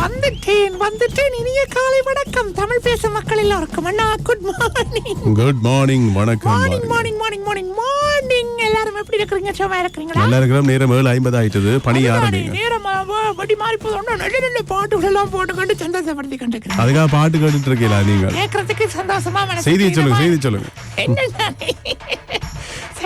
வந்துட்டேன் வந்துட்டேன். இனிய காலை வணக்கம். தமிழ் பேசும் மக்கள் எல்லாருக்கும் அண்ணா குட் மார்னிங் குட் மார்னிங் வணக்கம். Morning morning morning morning morning எல்லாரும் எப்படி இருக்கிறீங்க? சும்மா இருக்கிறீங்களா? நல்லா இருக்கிறோம். நேரம் ஏழு ஐம்பது ஆயிட்டது. பணி ஆரம்பிங்க. நேரம்? வடி மாறி போதோன்னா நல்ல நல்ல பாட்டுகள் எல்லாம் போட்டுக்கொண்டு சந்தோஷப்படுத்தி கொண்டிருக்கிறேன். அதுக்காக பாட்டு கேட்டுட்டு இருக்கீங்களா நீங்கள்? கேட்கறதுக்கு சந்தோஷமா செய்தியை சொல்லுங்க செய்தி சொல்லுங்க. என்னென்ன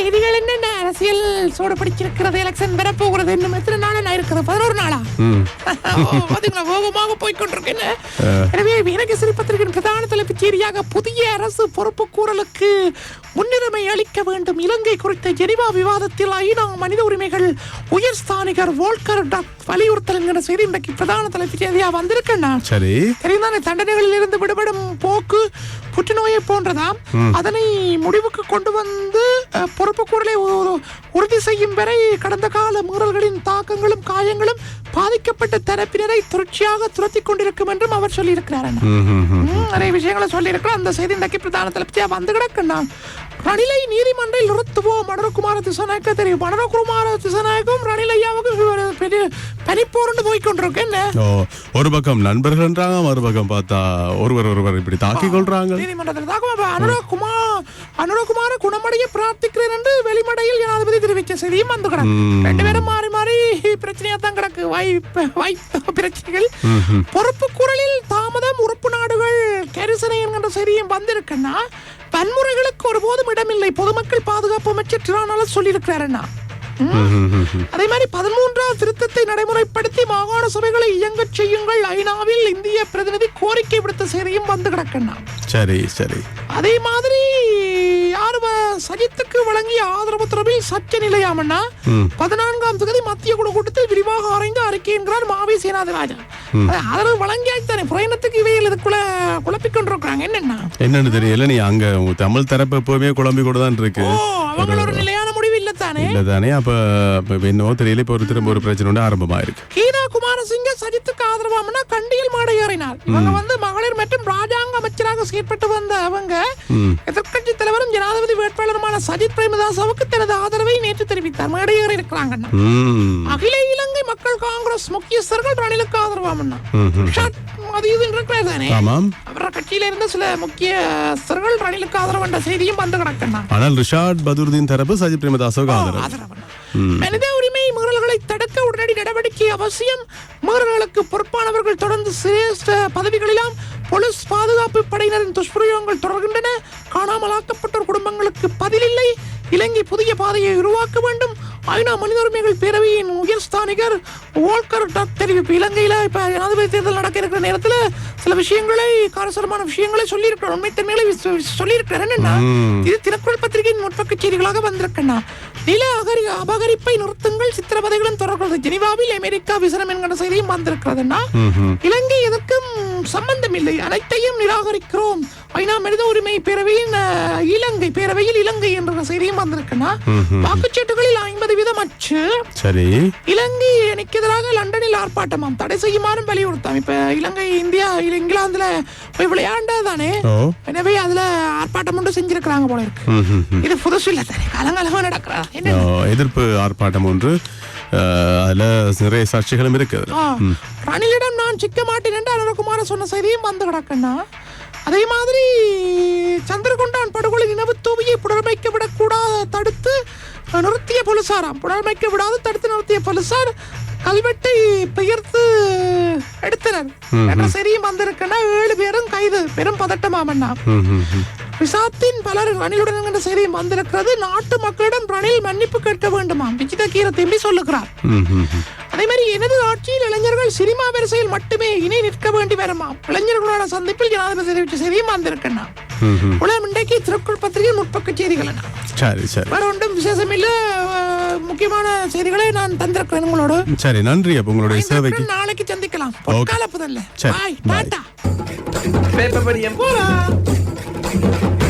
செய்திகள் என்னென்ன? அரசியல் சூடு பிடிச்சிருக்கிறது எலெக்ஷன் பெற போகிறது இன்னும் எத்தனை நாளா நான் இருக்கிறது? பதினோரு நாளா? பாத்தீங்களா வேகமாக போய்கொண்டிருக்கேன் எனவே வீரகேசரி பத்திரிகையின் பிரதான தலைப்புச் செய்தியாக புதிய அரசு பொறுப்பு கூறலுக்கு முன்னுரிமை அளிக்க வேண்டும். இலங்கை குறித்த ஜெனிவா விவாதத்தில் ஐநா மனித உரிமைகள் உயர் ஸ்தானிகர் வோல்கர் வலியுறுத்தல் என்கிற செய்தி இன்றைக்கு பிரதான தலைப்புச் செய்தியா வந்திருக்கேன் நான் சரி. தெரிந்தானே தண்டனைகளில் இருந்து விடுபடும் போக்கு புற்றுநோயை போன்றதாம். அதனை முடிவுக்கு கொண்டு வந்து அஹ், பொறுப்புக்கூறலை உறுதி செய்யும் வரை கடந்த கால மீறல்களின் தாக்கங்களும் காயங்களும் பாதிக்கப்பட்ட தரப்பினரை தொடர்ச்சியாக துரத்தி கொண்டிருக்கும் என்றும் அவர் சொல்லியிருக்கிறார் நிறைய விஷயங்களை சொல்லியிருக்கிறோம். அந்த செய்தி இன்றைக்கு பிரதான தலைப்பியா வந்து கிடக்குண்ணா ரணிலை நீதிமன்றில் நிறுத்துவோம். மனோகுமார திசநாயக்க தெரியும். மனோகுமார திசநாயக்கும் ரணில் ஐயாவுக்கும் ஒரு பெரிய பனிப்போர்னு என்ன? ஒரு பக்கம் நண்பர்கள்ன்றாங்க மறுபக்கம் பார்த்தா ஒருவர் ஒருவர் இப்படி தாக்கிக் கொள்றாங்க. நீதிமன்றத்தில் தாக்கும் அனுராக் குமார் அனுராக் குமார குணமடைய பிரார்த்திக்கிறேன் என்று வெளிமடையில் ஜனாதிபதி தெரிவித்த செய்தியும் வந்து கிடக்கு. ரெண்டு பேரும் மாறி மாறி பிரச்சனையா தான் கிடக்கு. வாய்ப்பு வாய்ப்பு பிரச்சனைகள். பொறுப்பு குரலில் தாமதம் உறுப்பு நாடுகள் கரிசனை என்கின்ற செய்தியும் வந்திருக்குன்னா வன்முறைகளுக்கு ஒருபோதும் இடமில்லை. பொதுமக்கள் பாதுகாப்பு அமைச்சர் டிரானால சொல்லியிருக்கிறாருன்னா. அதே மாதிரி பதிமூன்றாம் திருத்தத்தை நடைமுறைப்படுத்தி மாகாண சபைகளை இயங்கச் செய்யுங்கள். ஐநாவில் இந்திய பிரதிநிதி கோரிக்கை விடுத்த செய்தியும் வந்து கிடக்கண்ணா. சரி சரி. அதே மாதிரி யார் சஜித்துக்கு வழங்கிய ஆதரவு தொடர்பில் சர்ச்சை நிலையாமண்ணா. பதினான்காம் தேதி மத்திய குழு கூட்டத்தில் விரிவாக ஆராய்ந்து அறிக்கை என்கிறார் மாவி சேனாதிராஜா. அது ஆதரவு வழங்கியாச்சு தானே புறையினத்துக்கு இவையில் இதுக்குள்ள குழப்பிக் கொண்டிருக்கிறாங்க என்னன்னா? என்னன்னு தெரியல நீ அங்க தமிழ் தரப்பு எப்பவுமே குழம்பி கூட தான் இருக்கு. ஓ அவங்க ஒரு நிலையான முடிவு இல்ல தானே இல்ல தானே அப்ப என்னவோ தெரியல. இப்ப ஒரு திரும்ப ஒரு பிரச்சனை ஒன்று ஆரம்பமா இருக்கு கீதா குமாரசிங்க சஜித்துக்கு ஆதரவாமனா கண்டியில் மேடை ஏறினார் இவங்க வந்து மகளிர் மற்றும் ராஜாங்க அமைச்சராக செயற்பட்டு வந்த அவங்க ம். எதிர்க்கட்சி தலைவரும் ஜனாதிபதி வேட்பாளருமான சஜித் பிரேமதாசவுக்கு தனது ஆதரவை நேற்று தெரிவித்தார். மேடை ஏறி இருக்கிறாங்க அகில மக்கள் காங்கிரஸ் முக்கியஸ்தர்கள் ரணிலுக்கு ஆதரவாமன்னா? ம், ம். ஷாட் அது இதுன்னு இருக்கிறார் தானே? ஆமாம். அவர கட்சியில இருந்த சில முக்கியஸ்தர்கள் ரணிலுக்கு ஆதரவு என்ற செய்தியும் வந்து கிடக்கண்ணா ஆனால் ரிஷாட் பதுருதீன் தரப்பு சஜித் பிரேமதாசவுக்கு ஆதரவு. ஆதரவண்ணா. மனித உரிமை மீறல்களை தடுக்க உடனடி நடவடிக்கை அவசியம். மீறல்களுக்கு பொறுப்பானவர்கள் தொடர்ந்து சிரேஷ்ட பதவிகளிலாம் போலீஸ் பாதுகாப்பு படையினரின் துஷ்பிரயோகங்கள் தொடர்கின்றன. காணாமலாக்கப்பட்டோர் குடும்பங்களுக்கு பதிலில்லை. இலங்கை புதிய பாதையை உருவாக்க வேண்டும். ஐநா மனித உரிமைகள் பேரவையின் உயர் ஸ்தானிகர் வோல்கர் டக் தெரிவிப்பு. இலங்கையில இப்ப ஜனாதிபதி தேர்தல் நடக்க இருக்கிற நேரத்துல சில விஷயங்களை காரசாரமான விஷயங்களை சொல்லியிருக்கிறார். உண்மைத்தன்மைகளை சொல்லியிருக்கிறார். என்னன்னா. இது தினக்குரல் பத்திரிகையின் முற்பக்க செய்திகளாக வந்திருக்கண்ணா நில அகரி அபகரிப்பை நிறுத்துங்கள் சித்திரவதைகளும் தொடர்கிறது ஜெனிவாவில் அமெரிக்கா விசனம் என்கிற செய்தியும் வந்திருக்கிறதுன்னா. இலங்கை எதற்கும் சம்பந்தம் இல்லை. அனைத்தையும் நிராகரிக்கிறோம். ஐநா மனித உரிமை பேரவையின் இலங்கை பேரவையில் இலங்கை என்ற செய்தியும் வந்திருக்குன்னா. வாக்குச்சீட்டுகளில் ஐம்பது வீதம் அச்சு. சரி. இலங்கை அணிக்கு எதிராக லண்டனில் ஆர்ப்பாட்டமாம் தடை செய்யுமாறும் வலியுறுத்தாம். இப்ப இலங்கை இந்தியா இங்கிலாந்துல போய் விளையாண்டதானே? ஓ எனவே அதுல ஆர்ப்பாட்டம் ஒன்று செஞ்சிருக்கிறாங்க போல இருக்கு. இது புதுசு இல்ல தானே? காலங்காலமா நடக்கிறா எதிர்ப்பு ஆர்ப்பாட்டம் ஒன்று. அதுல நிறைய சாட்சிகளும் இருக்கு அதுல. ஆ, ரணிலிடம் நான் சிக்க மாட்டேன் என்று அனுரகுமார சொன்ன செய்தியும் வந்து கிடக்கண்ணா அதே மாதிரி சந்திரகுண்டான் படுகொலை நினைவு தூவியை புனரமைக்க விடக்கூடாது தடுத்து நிறுத்திய போலீசாராம் புனரமைக்க விடாது தடுத்து நிறுத்திய போலீசார் கல்வெட்டை பெயர்த்து எடுத்தனர். என்ற செய்தியும் வந்திருக்குன்னா ஏழு பேரும் கைது பெரும் பதட்டமாமண்ணா. ரிசாத்தின் பலர் ரணிலுடன் என்ற செய்தியும் வந்திருக்கிறது. நாட்டு மக்களிடம் ரணில் மன்னிப்பு கேட்க வேண்டுமாம். விஜித கீரத்திம்பி சொல்லுகிறார். ம், ம், ம். அதே மாதிரி எனது ஆட்சியில் இளைஞர்கள் சினிமா வரிசையில் மட்டுமே இணை நிற்க வேண்டி வருமாம். இளைஞர்களோட சந்திப்பில் ஜனாதிபதி தெரிவித்த செய்தியும் ம். உலகம் இன்றைக்கு திருக்குறள் பத்திரிகை முற்பக்க செய்திகள் அண்ணா சரி சரி. வேற ஒன்றும் விசேஷம் இல்ல முக்கியமான செய்திகளை நான் தந்திருக்கிறேன் உங்களோடு. சரி நன்றி அப்ப உங்களுடைய சேவைக்கு. நாளைக்கு சந்திக்கலாம். பொற்கால புதல்ல சரி. டாட்டா. பேப்பர் படியம். போலாம் Thank you.